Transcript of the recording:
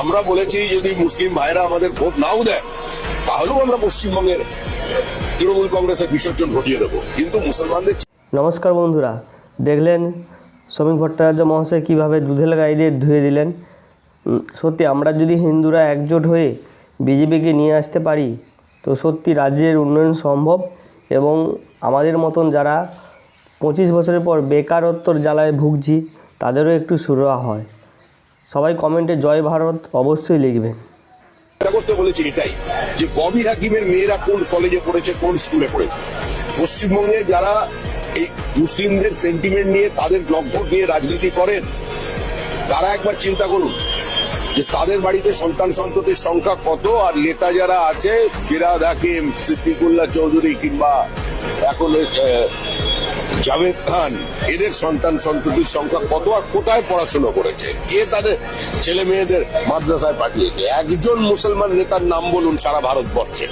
আমরা বলেছি যদি মুসলিম ভাইরা আমাদের ভোট নাও দেয়, তাহলেও আমরা পশ্চিমবঙ্গের তৃণমূল কংগ্রেসের বিসর্জন ঘটিয়ে দেবো। কিন্তু মুসলমানদের নমস্কার বন্ধুরা, দেখলেন শ্রমিক ভট্টাচার্য মহাশয় কীভাবে দুধেল গাইদের ধুয়ে দিলেন? সত্যি আমরা যদি হিন্দুরা একজোট হয়ে বিজেপিকে নিয়ে আসতে পারি, তো সত্যি রাজ্যের উন্নয়ন সম্ভব এবং আমাদের মতন যারা পঁচিশ বছরের পর বেকারত্বর জ্বালায় ভুগছি, তাদেরও একটু সুরাহা হয়। সবাই কমেন্টে জয় ভারত অবশ্যই লিখবেন। করতে বলেছি এটাই, যে ববি হাকিমের মেয়েরা কোন কলেজে পড়েছে, কোন স্কুলে পড়েছে? পশ্চিমবঙ্গে যারা এই মুসলিমদের সেন্টিমেন্ট নিয়ে তাদের ব্লকভোট নিয়ে রাজনীতি করেন, তারা একবার চিন্তা করুন, যে তাদের বাড়িতে সন্তান সন্ততির সংখ্যা কত, আর নেতা যারা আছে, ফিরাদ হাকিম, সিদ্দিকুল্লাহ চৌধুরী কিংবা এখন জাভেদ খান, এদের সন্তান সন্ততির সংখ্যা কত আর কোথায় পড়াশোনা করেছে? কে তাদের ছেলে মেয়েদের মাদ্রাসায় পাঠিয়েছে? একজন মুসলমান নেতার নাম বলুন সারা ভারতবর্ষে।